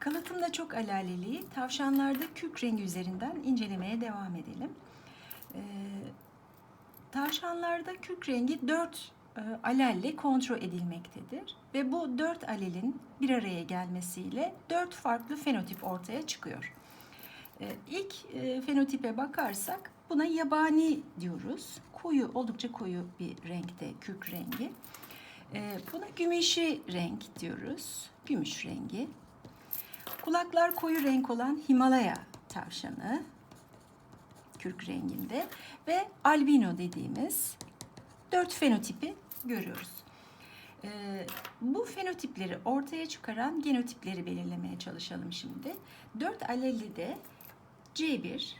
Kalıtımda çok alaleliği tavşanlarda kürk rengi üzerinden incelemeye devam edelim. Ee, tavşanlarda kürk rengi 4 e, alelle kontrol edilmektedir ve bu 4 alelin bir araya gelmesiyle 4 farklı fenotip ortaya çıkıyor. Ee, ilk e, fenotipe bakarsak buna yabani diyoruz. Koyu, oldukça koyu bir renkte kürk rengi. Ee, buna gümüşü renk diyoruz. Gümüş rengi. Kulaklar koyu renk olan Himalaya tavşanı kürk renginde ve albino dediğimiz dört fenotipi görüyoruz. Ee, bu fenotipleri ortaya çıkaran genotipleri belirlemeye çalışalım şimdi. Dört aleli de C1,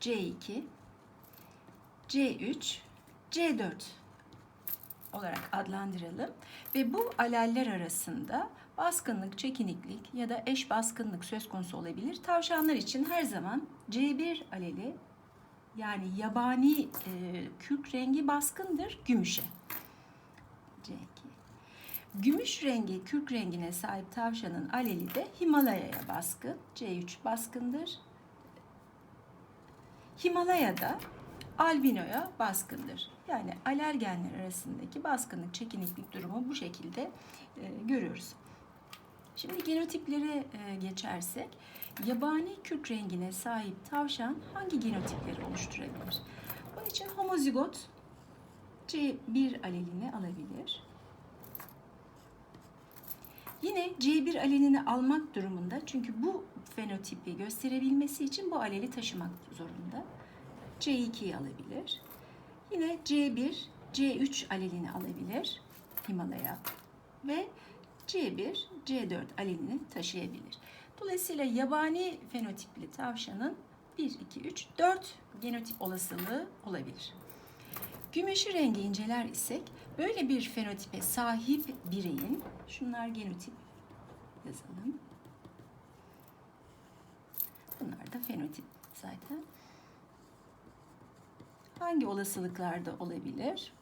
C2, C3, C4 olarak adlandıralım ve bu aleller arasında baskınlık, çekiniklik ya da eş baskınlık söz konusu olabilir. Tavşanlar için her zaman C1 aleli yani yabani e, kürk rengi baskındır gümüşe. C2. Gümüş rengi kürk rengine sahip tavşanın aleli de Himalaya'ya baskın. C3 baskındır. Himalaya'da albinoya baskındır. Yani alergenler arasındaki baskınlık, çekiniklik durumu bu şekilde e, görüyoruz. Şimdi genotiplere e, geçersek, yabani kürk rengine sahip tavşan hangi genotipleri oluşturabilir? Bunun için homozigot C1 alelini alabilir. Yine C1 alelini almak durumunda çünkü bu fenotipi gösterebilmesi için bu aleli taşımak zorunda. C2'yi alabilir. Yine C1, C3 alelini alabilir Himalaya ve C1, C4 alelini taşıyabilir. Dolayısıyla yabani fenotipli tavşanın 1, 2, 3, 4 genotip olasılığı olabilir. Gümüşü rengi inceler isek böyle bir fenotipe sahip bireyin, şunlar genotip yazalım. Bunlar da fenotip zaten hangi olasılıklarda olabilir?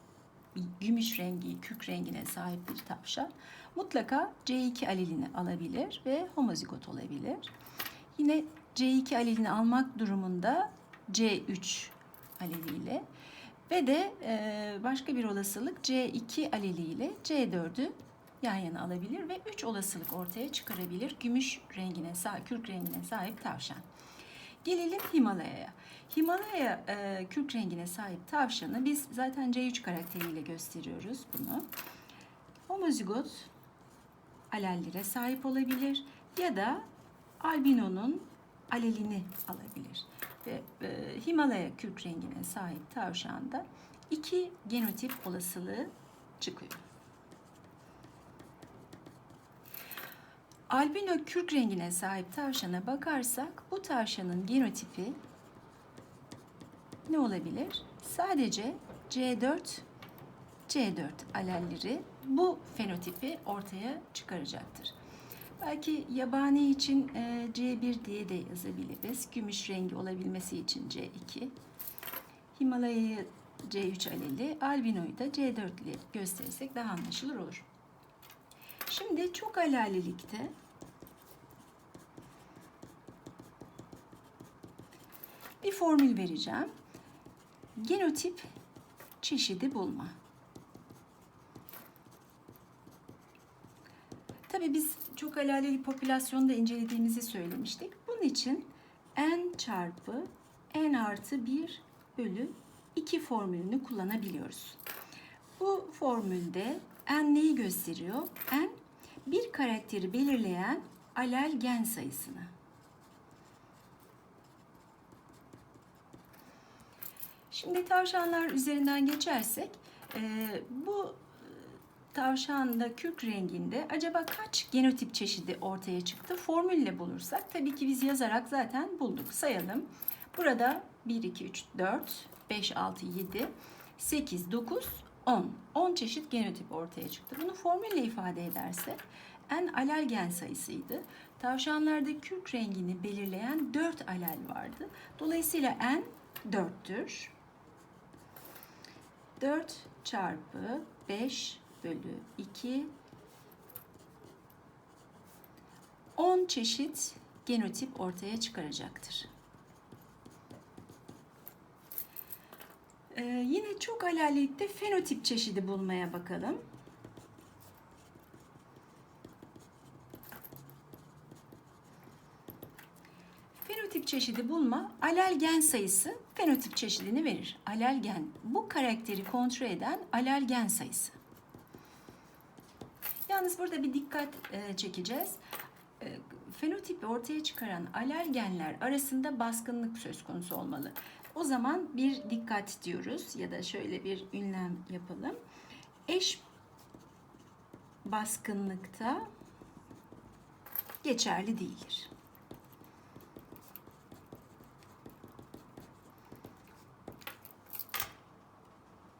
Gümüş rengi, kük rengine sahip bir tavşan mutlaka C2 alelini alabilir ve homozigot olabilir. Yine C2 alelini almak durumunda C3 aleliyle ve de başka bir olasılık C2 aleliyle C4'ü yan yana alabilir ve 3 olasılık ortaya çıkarabilir gümüş rengine, kürk rengine sahip tavşan. Gelelim Himalaya'ya. Himalaya e, kürk rengine sahip tavşanı biz zaten C3 karakteriyle gösteriyoruz bunu. Homozigot alellere sahip olabilir ya da albinonun alelini alabilir. Ve e, Himalaya kürk rengine sahip tavşanda iki genotip olasılığı çıkıyor. Albino kürk rengine sahip tavşana bakarsak bu tavşanın genotipi ne olabilir? Sadece C4 C4 alelleri bu fenotipi ortaya çıkaracaktır. Belki yabani için e, C1 diye de yazabiliriz. Gümüş rengi olabilmesi için C2. Himalaya'yı C3 aleli, albinoyu da C4 ile gösterirsek daha anlaşılır olur. Şimdi çok alalilikte bir formül vereceğim. Genotip çeşidi bulma. Tabii biz çok alaleli popülasyonda incelediğimizi söylemiştik. Bunun için n çarpı n artı 1 bölü 2 formülünü kullanabiliyoruz. Bu formülde n neyi gösteriyor? n bir karakteri belirleyen alel gen sayısını. Şimdi tavşanlar üzerinden geçersek e, bu tavşanda kürk renginde acaba kaç genotip çeşidi ortaya çıktı? Formülle bulursak tabii ki biz yazarak zaten bulduk. Sayalım. Burada 1, 2, 3, 4, 5, 6, 7, 8, 9, 10. 10 çeşit genotip ortaya çıktı. Bunu formülle ifade edersek en alel gen sayısıydı. Tavşanlarda kürk rengini belirleyen 4 alel vardı. Dolayısıyla n 4'tür. 4 çarpı 5 bölü 2 10 çeşit genotip ortaya çıkaracaktır. Ee, yine çok alelade fenotip çeşidi bulmaya bakalım. Fenotip çeşidi bulma, alel gen sayısı fenotip çeşidini verir. Alel gen, bu karakteri kontrol eden alel gen sayısı. Yalnız burada bir dikkat e, çekeceğiz. E, fenotipi ortaya çıkaran alel genler arasında baskınlık söz konusu olmalı. O zaman bir dikkat diyoruz ya da şöyle bir ünlem yapalım. Eş baskınlıkta geçerli değildir.